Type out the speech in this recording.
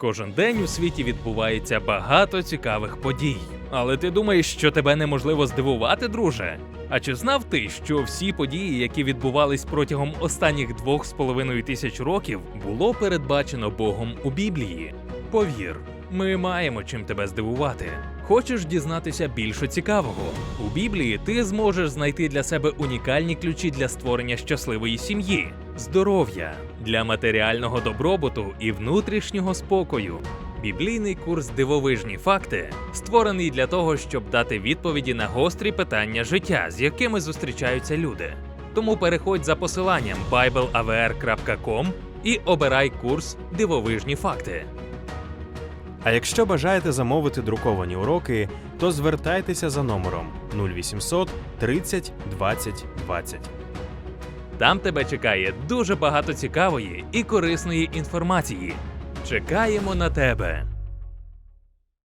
Кожен день у світі відбувається багато цікавих подій. Але ти думаєш, що тебе неможливо здивувати, друже? А чи знав ти, що всі події, які відбувались протягом останніх двох з половиною тисяч років, було передбачено Богом у Біблії? Повір, ми маємо чим тебе здивувати. Хочеш дізнатися більше цікавого? У Біблії ти зможеш знайти для себе унікальні ключі для створення щасливої сім'ї, здоров'я, для матеріального добробуту і внутрішнього спокою. Біблійний курс Дивовижні факти створений для того, щоб дати відповіді на гострі питання життя, з якими зустрічаються люди. Тому переходь за посиланням bibleavr.com і обирай курс Дивовижні факти. А якщо бажаєте замовити друковані уроки, то звертайтеся за номером 0800 30 20 20. Там тебе чекає дуже багато цікавої і корисної інформації. Чекаємо на тебе.